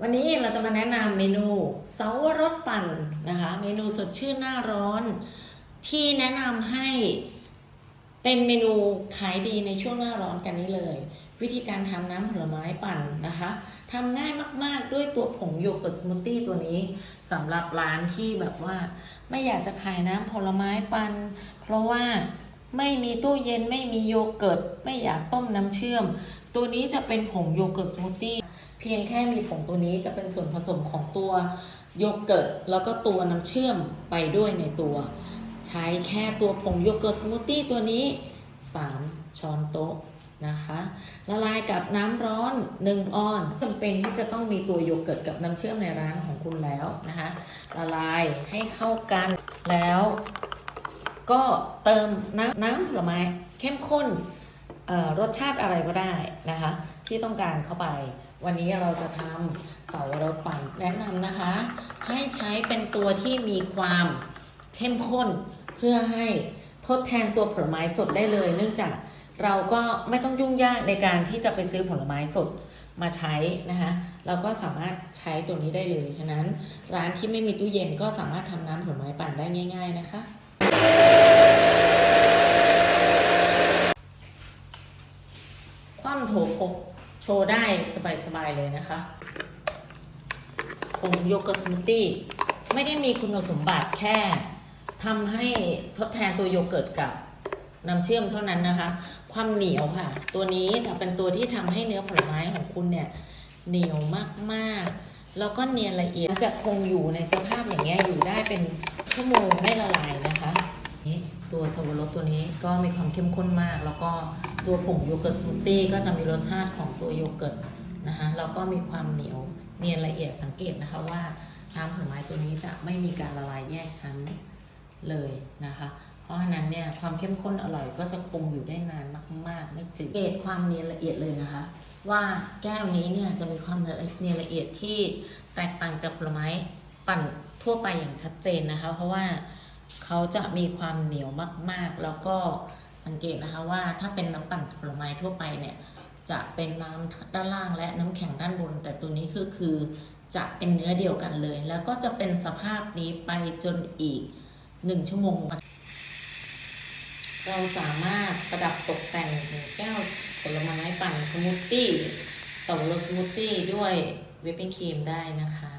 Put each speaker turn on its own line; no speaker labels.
วันนี้เราจะมาแนะนำเมนูเสาวรสปั่นนะคะ เมนูสดชื่นหน้าร้อน ที่แนะนำให้เป็นเมนูขายดีในช่วงหน้าร้อนกันนี้เลย วิธีการทำน้ำผลไม้ปั่นนะคะทำง่ายมากๆด้วยตัวผงโยเกิร์ตสมูทตี้ตัวนี้สำหรับร้านที่แบบว่า ไม่อยากจะขายน้ำผลไม้ปั่นเพราะว่าไม่มีตู้เย็นไม่มีโยเกิร์ต ไม่อยากต้มน้ำเชื่อม ตัวนี้จะเป็นผงโยเกิร์ตสมูทตี้ เพียงแค่มีผงตัวนี้จะเป็นส่วนผสมของตัวโยเกิร์ตแล้วก็ตัวน้ำเชื่อมไปด้วยในตัว ใช้แค่ตัวผงโยเกิร์ตสมูทตี้ตัวนี้ 3 ช้อนโต๊ะนะคะละลายกับน้ำร้อน 1ออนจำเป็นที่จะต้องมีตัวโยเกิร์ตกับน้ำเชื่อมในร้านของคุณแล้วนะคะละลายให้เข้ากันแล้ว ก็เติมน้ำน้ำผลไม้เข้มข้น รสชาติอะไรก็ได้นะคะ ที่ต้องการเข้าไป วันนี้เราจะทำเสาวรสปั่นแนะนำนะคะ ให้ใช้เป็นตัวที่มีความเข้มข้นเพื่อให้ทดแทนตัวผลไม้สดได้เลย เนื่องจากเราก็ไม่ต้องยุ่งยากในการที่จะไปซื้อผลไม้สดมาใช้นะคะเราก็สามารถใช้ตัวนี้ได้เลย ฉะนั้นร้านที่ไม่มีตู้เย็นก็สามารถทำน้ำผลไม้ปั่นได้ง่าย ๆ นะคะ คว่ำโถโพก โชว์ได้สบายๆเลยนะคะผงโยเกิร์ตสมูทตี้ไม่ได้มีคุณสมบัติแค่ทำให้ทดแทนตัวโยเกิร์ตกับน้ำเชื่อมเท่านั้นนะคะ ความเหนียวค่ะ ตัวนี้จะเป็นตัวที่ทำให้เนื้อผลไม้ของคุณเนี่ยเหนียวมากๆ แล้วก็เนียนละเอียดจะคงอยู่ในสภาพอย่างเงี้ยอยู่ได้เป็นชั่วโมงไม่ละลายนะคะนี่ ตัวสวรสตัวนี้ก็มีความเข้มข้นมาก แล้วก็ตัวผงโยเกิร์ตสมูทตี้ก็จะมีรสชาติของตัวโยเกิร์ตนะคะแล้วก็มีความเหนียวเนียนละเอียดสังเกตนะคะว่าน้ำผลไม้ตัวนี้จะไม่มีการละลายแยกชั้นเลยนะคะ เพราะฉะนั้นเนี่ยความเข้มข้นอร่อยก็จะคงอยู่ได้นานมากๆ ไม่จืดสังเกตความเนียนละเอียดเลยนะคะ ว่าแก้วนี้เนี่ยจะมีความเนียนละเอียดที่แตกต่างจากผลไม้ปั่นทั่วไปอย่างชัดเจนนะคะ เพราะว่า เขาจะมีความเหนียวมากๆ แล้วก็สังเกตนะคะว่าถ้าเป็นน้ำปั่นผลไม้ทั่วไปเนี่ยจะเป็นน้ำด้านล่างและน้ำแข็งด้านบน แต่ตัวนี้คือคือจะเป็นเนื้อเดียวกันเลย แล้วก็จะเป็นสภาพนี้ไปจนอีกหนึ่งชั่วโมง เราสามารถประดับตกแต่งแก้วผลไม้ปั่นสมูทตี้สับปะรดสมูทตี้ด้วยวิปปิ้งครีมได้นะคะ